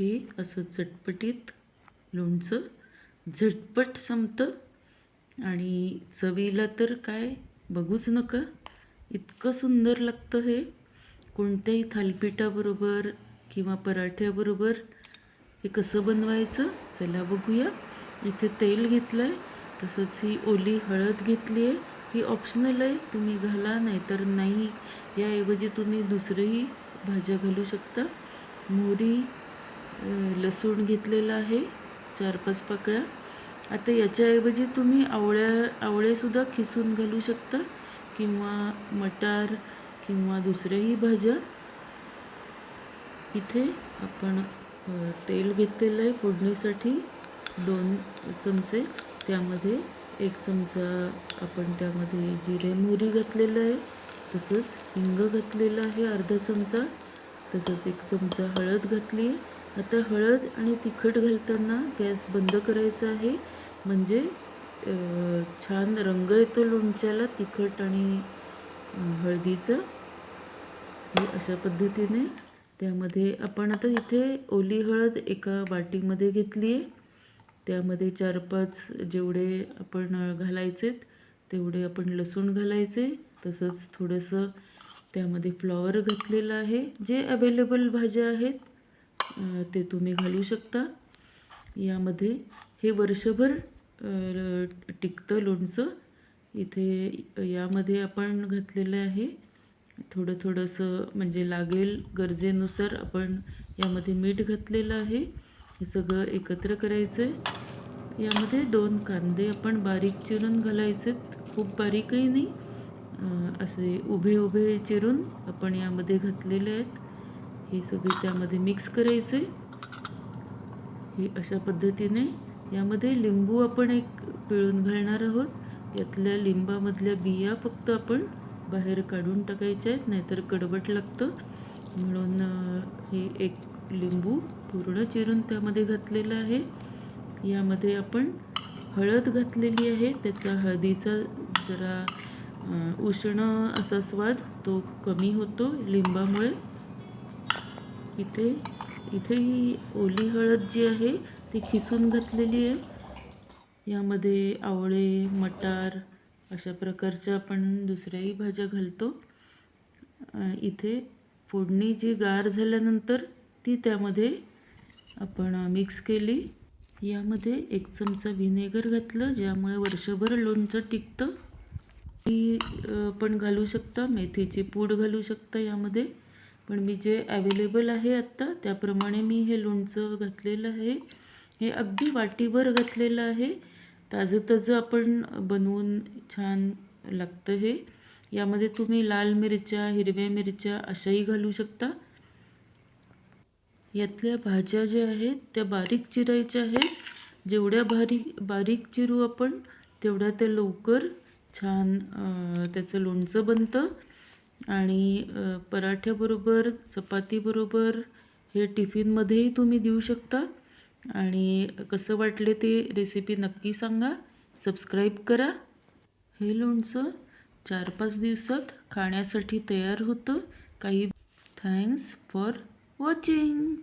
हे असं चटपटीत लोणचं झटपट संपतं. आणि चवीला तर काय बघूच नका. इतकं सुंदर लागतं हे. कोणत्याही थालपिठाबरोबर किंवा पराठ्याबरोबर हे कसं बनवायचं चला बघूया. इथे तेल घेतलं आहे तसंच ही ओली हळद घेतली आहे. ही ऑप्शनल आहे तुम्ही घाला नाही तर नाही. याऐवजी तुम्ही दुसरंही भाज्या घालू शकता. मोहरी लसूण घेतलेला आहे चार पाच पाकळ्या. आता याच्याऐवजी तुम्ही आवळ्या आवळेसुद्धा खिसून घालू शकता किंवा मटार किंवा दुसऱ्याही भाज्या. इथे आपण तेल घेतलेलं आहे फोडणीसाठी दोन चमचे. त्यामध्ये एक चमचा आपण त्यामध्ये जिरे मोहरी घातलेलं आहे. तसंच हिंग घातलेलं आहे अर्धा चमचा. तसंच एक चमचा हळद घातली आहे. आता हळद आणि तिखट घालताना गॅस बंद करायचा आहे. म्हणजे छान रंग येतो लोणच्याला तिखट आणि हळदीचा. हे अशा पद्धतीने. त्यामध्ये आपण आता इथे ओली हळद एका वाटीमध्ये घेतली आहे त्यामध्ये चार पाच जेवढे आपण घालायचेत तेवढे आपण लसूण घालायचे. तसंच थोडंसं त्यामध्ये फ्लॉवर घातलेलं आहे. जे अवेलेबल भाज्या आहेत ते तुम्ही घालू शकता. यामध्ये हे वर्षभर टिकतं लोणचं. इथे यामध्ये आपण घातलेलं आहे. थोडं थोडंसं म्हणजे लागेल गरजेनुसार आपण यामध्ये मीठ घातलेलं आहे. हे सगळं एकत्र करायचं आहे यामध्ये दोन कांदे आपण बारीक चिरून घालायचे खूप बारीकही नाही. असे उभे उभे चिरून आपण यामध्ये घातलेले आहेत. हे सगळे त्यामध्ये मिक्स करायचे हे अशा पद्धतीने यामध्ये लिंबू आपण एक पिळून घालणार आहोत. यातल्या लिंबामधल्या बिया फक्त आपण बाहेर काढून टाकायच्या आहेत नाहीतर कडवट लागतं. म्हणून हे एक लिंबू पूर्ण चिरून त्यामध्ये घातलेलं आहे. यामध्ये आपण हळद घातलेली आहे. त्याचा हळदीचा जरा उष्ण असा स्वाद तो कमी होतो लिंबामुळे. इथे इथे ही ओली हळद जी आहे ती खिसून घातलेली आहे. यामध्ये आवळे मटार अशा प्रकारच्या आपण दुसऱ्याही भाज्या घालतो. इथे फोडणी जी गार झाल्यानंतर ती त्यामध्ये आपण मिक्स केली. यामध्ये एक चमचा व्हिनेगर घातलं ज्यामुळे वर्षभर लोणचं टिकतं. ती पण घालू शकता मेथीची पूड घालू शकता यामध्ये. पण मी जे ॲवेलेबल आहे आत्ता त्याप्रमाणे मी हे लोणचं घातलेलं आहे. हे अगदी वाटीभर घातलेलं आहे. ताजं ताजं आपण बनवून छान लागतं हे. यामध्ये तुम्ही लाल मिरच्या हिरव्या मिरच्या अशाही घालू शकता. यातल्या भाज्या ज्या आहेत त्या बारीक चिरायच्या आहेत. जेवढ्या बारीक बारीक चिरू आपण तेवढ्या त्या लवकर छान त्याचं लोणचं बनतं. आणि पराठ्याबरोबर चपातीबरोबर हे टिफिनमध्येही तुम्ही देऊ शकता. आणि कसं वाटले ते रेसिपी नक्की सांगा. सबस्क्राईब करा. हे लोणचं चार पाच दिवसात खाण्यासाठी तयार होतं. काही थँक्स फॉर वॉचिंग